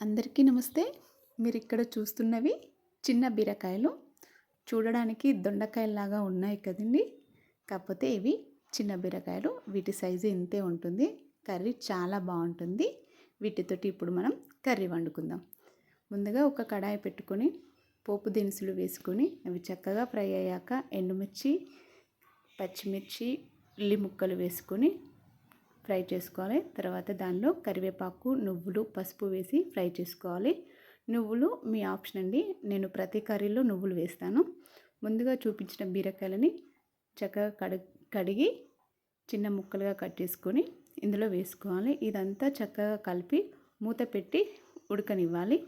అందరికీ నమస్తే. మీరు ఇక్కడ చూస్తున్నవి చిన్న బీరకాయలు. చూడడానికి దొండకాయలాగా ఉన్నాయి కదండి. కాకపోతే ఇవి చిన్న బీరకాయలు. వీటి సైజు ఇంతే ఉంటుంది. కర్రీ చాలా బాగుంటుంది. వీటితోటి ఇప్పుడు మనం కర్రీ వండుకుందాం. ముందుగా ఒక కడాయి పెట్టుకొని పోపు దినుసులు వేసుకొని అవి చక్కగా ఫ్రై అయ్యాక ఎండుమిర్చి పచ్చిమిర్చి ఉల్లి ముక్కలు వేసుకొని ఫ్రై చేసుకోవాలి. తర్వాత దానిలో కరివేపాకు నువ్వులు పసుపు వేసి ఫ్రై చేసుకోవాలి. నువ్వులు మీ ఆప్షన్ అండి. నేను ప్రతి కర్రీలో నువ్వులు వేస్తాను. ముందుగా చూపించిన బీరకాయలని చక్కగా కడి కడిగి చిన్న ముక్కలుగా కట్ చేసుకొని ఇందులో వేసుకోవాలి. ఇదంతా చక్కగా కలిపి మూత పెట్టి ఉడకనివ్వాలి.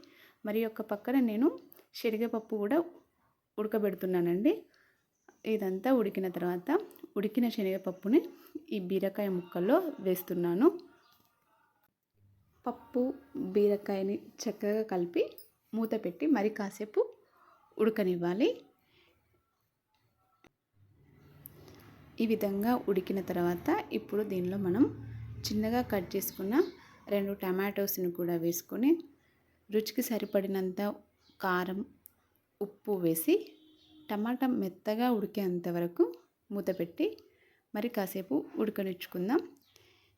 మరి ఒక పక్కన నేను శనగపప్పు కూడా ఉడకబెడుతున్నానండి. ఇదంతా ఉడికిన తర్వాత ఉడికిన శనగపప్పుని ఈ బీరకాయ ముక్కల్లో వేస్తున్నాను. పప్పు బీరకాయని చక్కగా కలిపి మూత పెట్టి మరి కాసేపు ఉడకనివ్వాలి. ఈ విధంగా ఉడికిన తర్వాత ఇప్పుడు దీనిలో మనం చిన్నగా కట్ చేసుకున్న రెండు టమాటోస్ని కూడా వేసుకొని రుచికి సరిపడినంత కారం ఉప్పు వేసి టమాటా మెత్తగా ఉడికేంత వరకు మూత పెట్టి మరి కాసేపు ఉడకనిచ్చుకుందాం.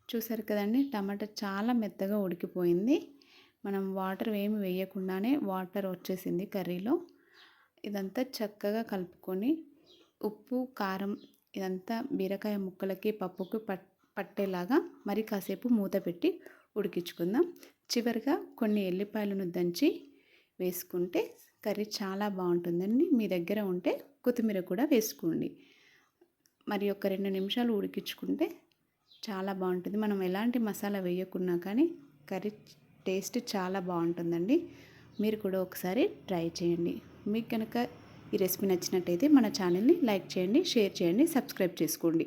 చూసారు కదండి టమాటా చాలా మెత్తగా ఉడికిపోయింది. మనం వాటర్ ఏమి వేయకుండానే వాటర్ వచ్చేసింది కర్రీలో. ఇదంతా చక్కగా కలుపుకొని ఉప్పు కారం ఇదంతా బీరకాయ ముక్కలకి పప్పుకి పట్ పట్టేలాగా మరి కాసేపు మూత పెట్టి ఉడికించుకుందాం. చివరిగా కొన్ని ఎల్లిపాయలను దంచి వేసుకుంటే కర్రీ చాలా బాగుంటుందండి. మీ దగ్గర ఉంటే కొత్తిమీర కూడా వేసుకోండి. మరి ఒక రెండు నిమిషాలు ఉడికించుకుంటే చాలా బాగుంటుంది. మనం ఎలాంటి మసాలా వేయకున్నా కానీ కర్రీ టేస్ట్ చాలా బాగుంటుందండి. మీరు కూడా ఒకసారి ట్రై చేయండి. మీకు కనుక ఈ రెసిపీ నచ్చినట్టయితే మన ఛానల్ని లైక్ చేయండి షేర్ చేయండి సబ్స్క్రైబ్ చేసుకోండి.